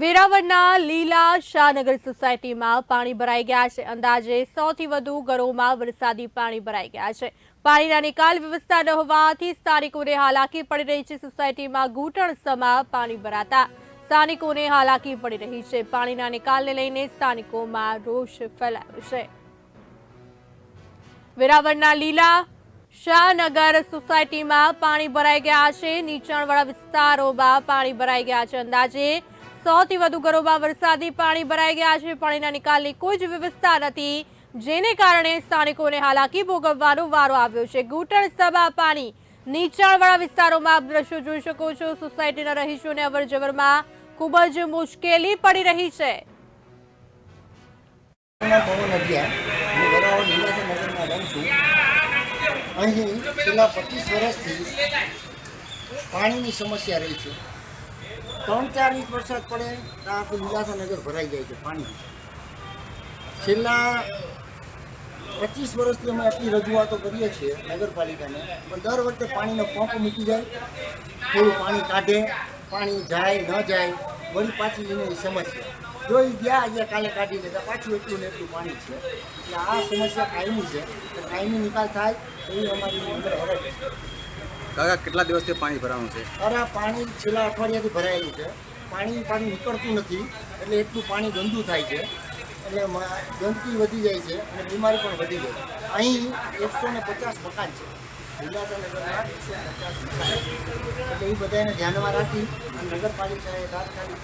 વેરાવળના લીલા શાહનગર સોસાયટીમાં પાણી ભરાઈ ગયા છે. અંદાજે સૌથી વધુ ઘરોમાં વરસાદી પાણી ભરાઈ ગયા છે. પાણીના નિકાલ વ્યવસ્થા ન હોવાથી સ્થાનિકોને હાલાકી પડી રહી છે. સોસાયટીમાં ઘૂંટણસમાં પાણી ભરાતા સ્થાનિકોને હાલાકી પડી રહી છે. પાણીના નિકાલને લઈને સ્થાનિકોમાં રોષ ફેલાયો છે. વેરાવળના લીલા શાહનગર સોસાયટીમાં પાણી ભરાઈ ગયા છે. નીચાણવાળા વિસ્તારોમાં પાણી ભરાઈ ગયા છે. અંદાજે સૌથી વધુ ઘરોમાં વરસાદી પાણી ભરાઈ ગયા છે. પાણીના નિકાલની કોઈ જ વ્યવસ્થા નથી. જેને કારણે સ્થાનિકોને હાલાકી ભોગવવાનો વારો આવ્યો છે. ઘૂંટણ સભા પાણી નીચાણવાળા વિસ્તારોમાં આપ દ્રશ્યો જોઈ શકો છો. સોસાયટીના રહીશોને અવરજવરમાં ખૂબ જ મુશ્કેલી પડી રહું છું. અહીં છેલ્લા પચીસ વર્ષથી પાણીની સમસ્યા રહી છે. ત્રણ ચાર ઇંચ વરસાદ પડે, તો આખું લીલાસર નગર ભરાઈ જાય છે પાણી. છેલ્લા પચીસ વર્ષથી અમે આટલી રજૂઆતો કરીએ છીએ નગરપાલિકાને, પણ દર વખતે પાણીનો પંપ મૂકી જાય, થોડું પાણી કાઢે, પાણી જાય, ન જાય, વળી પાછી એને સમસ્યા જો એ ગયા આજે કાલે કાઢી લેતા, પાછું એટલું ને એટલું પાણી છે. એટલે આ સમસ્યા કાયમી છે. કાયમી નિકાલ થાય એવી અમારી અંદર હરજ છે. કાકા, કેટલા દિવસથી પાણી ભરાવાનું છે? અરે પાણી છેલ્લા અઠવાડિયાથી ભરાયેલું છે. પાણી પાણી નીકળતું નથી, એટલે એટલું પાણી ગંદુ થાય છે. એટલે ગંદકી વધી જાય છે અને બીમારી પણ વધી જાય છે. અહીં એકસો ને પચાસ મકાન છે. એટલે એ બધાને ધ્યાનમાં રાખી અને નગરપાલિકાએ તાત્કાલિક